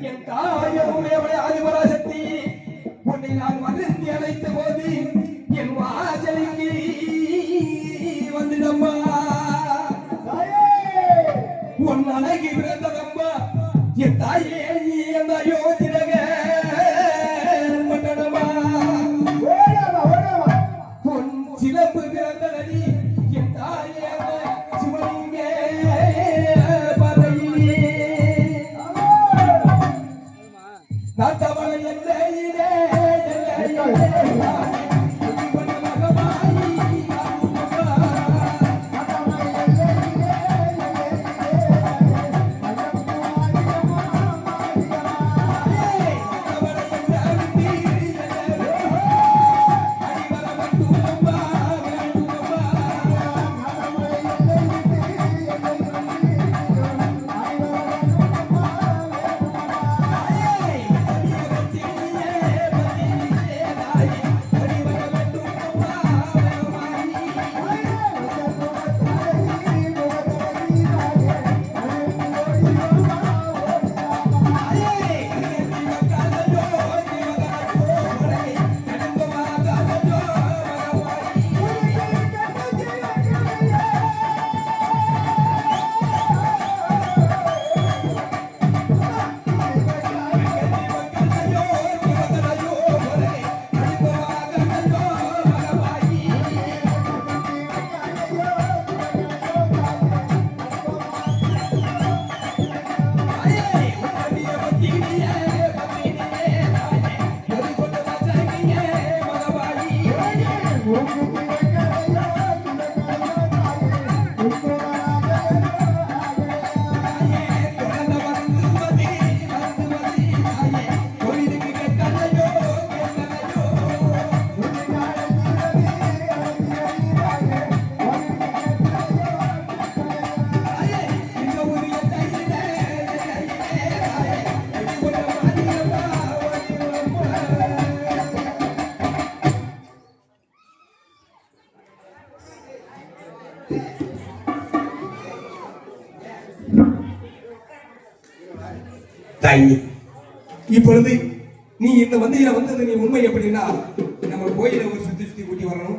என் தாயமுடைய ஆதிபராசக்தி. தாயி. இப்பொழுது நீ இந்த வந்தியில வந்தது நீ உண்மை எப்படின்னா நம்ம கோயில ஒரு சுத்தி சுத்தி கூட்டி வரணும்.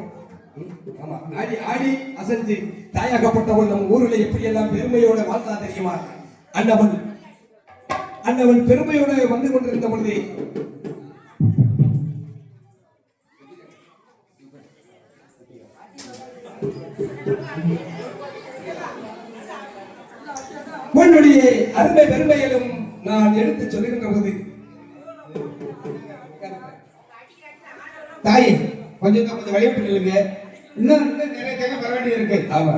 ஆமா ஆடி ஆடி அசைஞ்சு தாயாகப்பட்டவள் நம்ம ஊர்ல எப்படி எல்லாம் பெருமையோட வாழ்ந்தா தெரியுமா? அண்ணவன் அண்ணவன் பெருமையோட வந்து கொண்டிருந்த பொழுது உன்னுடைய அருமை பெருமையிலும் நான் எடுத்து சொல்லுகின்ற போது. தாய் கொஞ்சம் கொஞ்சம் வழிவிட்டு நில்லுங்க இன்னும் இன்னும் நிறைய கேட்க வர வேண்டியது இருக்கு. ஆமா.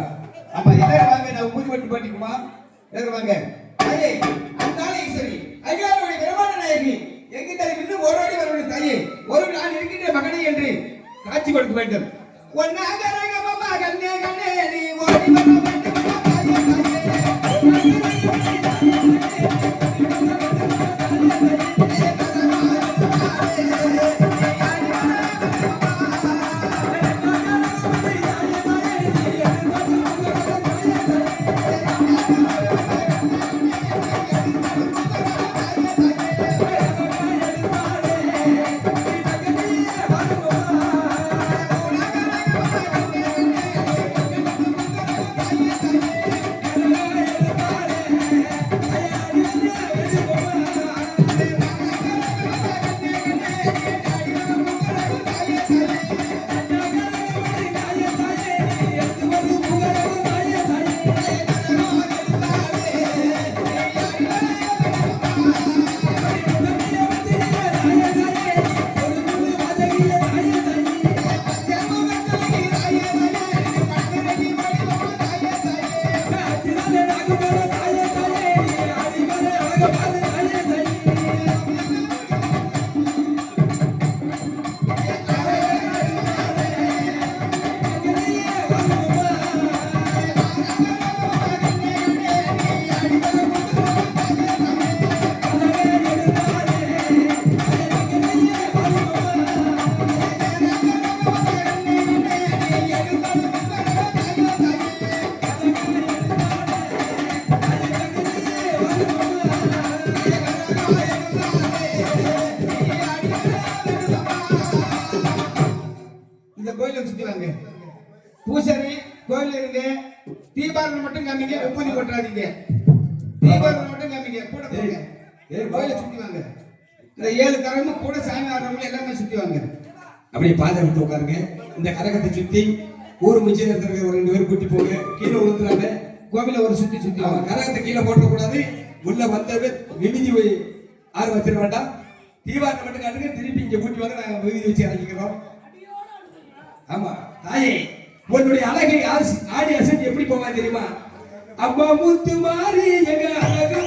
அப்ப எல்லாரும் வாங்க நான் ஊதி வட்டி பாட்டிக்குமா? எல்லாரும் வாங்க. தாயே அந்த ஈஸ்வரி ஐயாவுடைய பிரமாண நாயகி. எங்கிட்ட இன்னும் ஒரு அடி வர வேண்டும் தாயே. ஒரு நான் இருக்கின்ற மகனே என்று காட்சி கொடுக்க வேண்டும். வாங்க பூசரி கோயில் இருங்க. தீபாவளி மட்டும் காமிங்க உப்பதி கொட்டாதீங்க தீபாவளி மட்டும் காமிங்க கூட போங்க. கோயிலை சுத்தி வாங்க. இந்த ஏழு கரமும் கூட சாமி ஆடுறவங்க எல்லாமே சுத்தி வாங்க. அப்படியே பாதை விட்டு உட்காருங்க. இந்த கரகத்தை சுத்தி ஊர் மிச்சம் இருக்கிற ஒரு ரெண்டு பேரும் கூட்டி போங்க. கீழே விழுந்துறாங்க கோவில ஒரு சுத்தி சுத்தி வாங்க. கரகத்தை கீழே போட்டக்கூடாது உள்ள வந்தவே விமிதி போய் ஆறு வச்சிட வேண்டாம். தீபாவளி மட்டும் காட்டுங்க. திருப்பி இங்க கூட்டி வாங்க. நாங்க விமிதி வச்சு இறங்கிக்கிறோம். ஆமா. தாயே உன்னுடைய அழகை ஆடி அசைஞ்சு எப்படி போவா தெரியுமா? அம்மா முத்து மாறி எங்க அழகா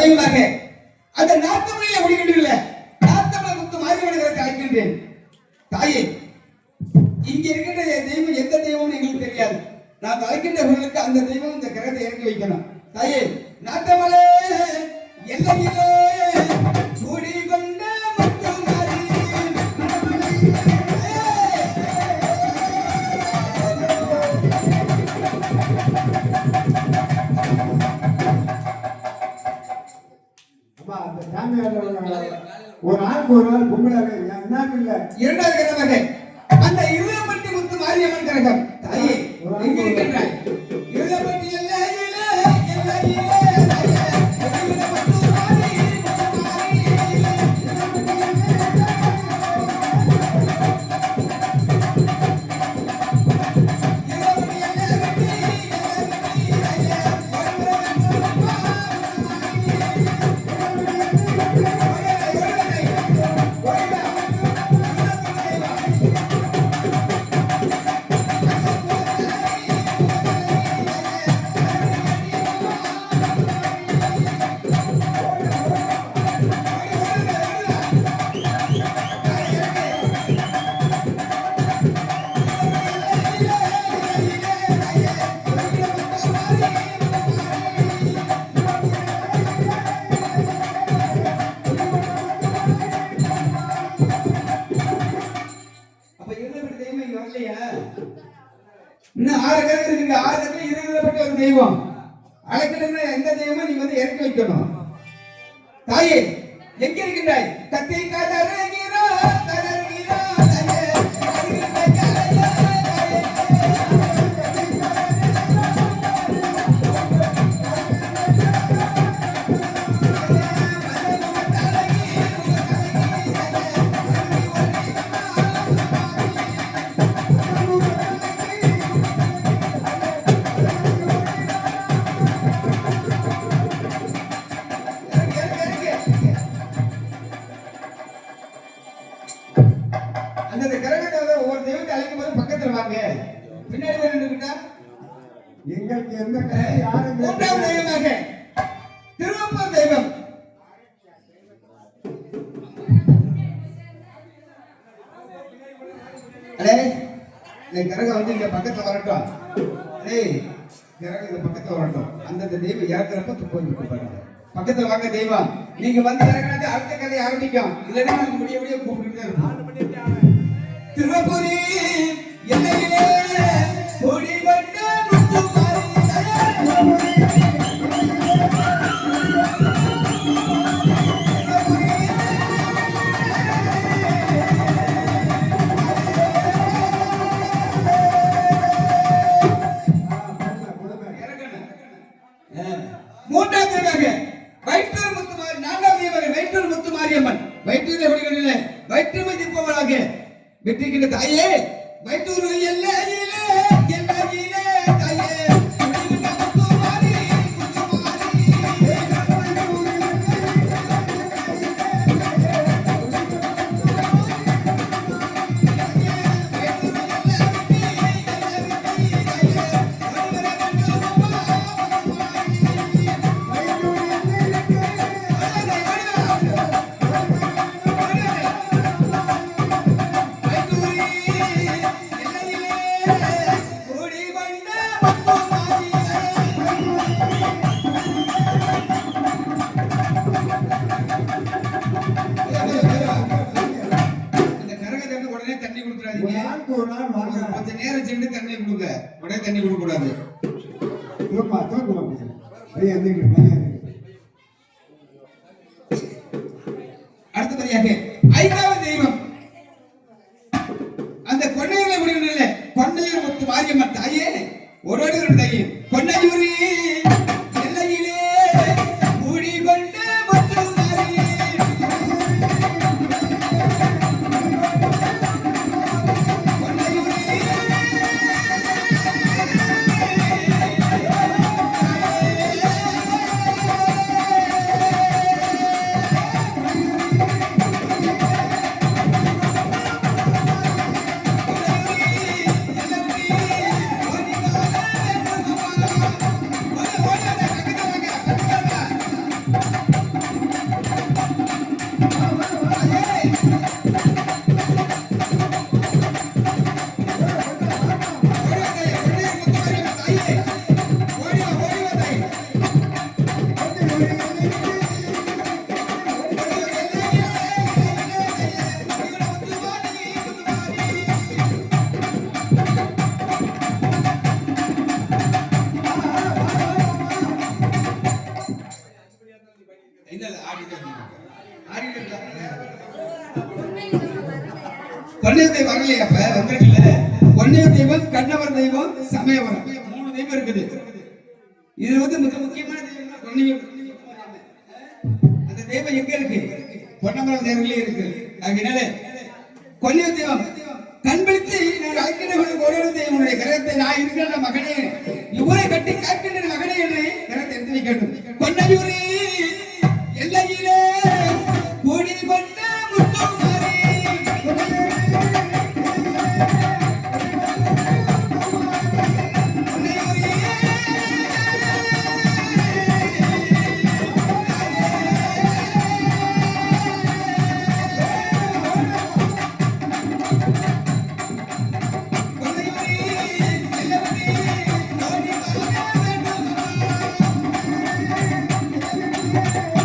தெய்வமாக. அந்த நாத்தமலையை முடிக்கின்றீர்கள நாத்தமலை முத்து மாறி கரத்தை அழைக்கின்றேன். தாயே இங்க இருக்கின்ற தெய்வம் எந்த தெய்வம்னு எங்களுக்கு தெரியாது. நான் அழைக்கின்றவர்களுக்கு அந்த தெய்வம் இந்த கிரகத்தை இறங்கி வைக்கணும். தாயே நாட்டமலே ஒரு ஆளுக்கு ஒரு ஆள் பொம்பளாக என்ன இல்ல. இரண்டாவது கிரகமாக அந்த இருபத்தி முத்து மாரியம்மன் கிரகம் தெய்வத்தை அழைக்கும் போது பக்கத்துல வாங்க. பின்னாடி போய் நின்றுக்கிட்டா? எங்களுக்கு எந்த யாரும் தெய்வமாக. திருவப்பூர் தெய்வம். அடே இந்த கிரகம் வந்து இங்க பக்கத்துல வரட்டும். டேய் கிரகம் இந்த பக்கத்துல வரட்டும். அந்தந்த தெய்வம் இறக்குறப்ப விட்டு பாருங்க. பக்கத்துல வாங்க தெய்வம். நீங்க வந்து இறக்குறது அடுத்த கதை ஆரம்பிக்கும். இல்லைன்னா முடிய முடிய கூப்பிட்டு திருவபுரி எல்லையிலே கொடி மூன்றாம் தேவையாக வயிற்றூர் முத்துமாரி நான்காம் தேவையாக வயிற்றூர் முத்துமாரியம்மன். வயிற்றூர் எப்படி வயிற்றுமை தீர்ப்பவளாக வெற்றிக்கின்ற தாயே கொடுங்க உடனே தண்ணி கொடுக்க கூடாது தூக்கமா பையன் எந்திரிக்கணும் பையன் எந்திரிக்கணும் அடுத்தபடியாக ஐந்தாவது தெய்வம். அந்த கொன்னையூர்ல முடிவு இல்ல கொன்னையூர் முத்து மாரியம்மன் தாயே ஒரு ஒரு தாயே கொன்னையூரி பொன்னிய தெய்வம் வரலையா அப்ப வந்துருக்குல்ல பொன்னிய தெய்வம் கண்ணவர் தெய்வம் சமயவரம். மூணு தெய்வம் இருக்குது. இது வந்து மிக முக்கியமான தெய்வம் அந்த தெய்வம் எங்க இருக்கு? பொன்னமரம் தேவர்களே இருக்கு. அதனால கொல்லிய தெய்வம். கண்பிடித்து நான் ஐக்கிய ஒரு தெய்வனுடைய கிரகத்தை நான் இருக்கிற மகனே. Yeah.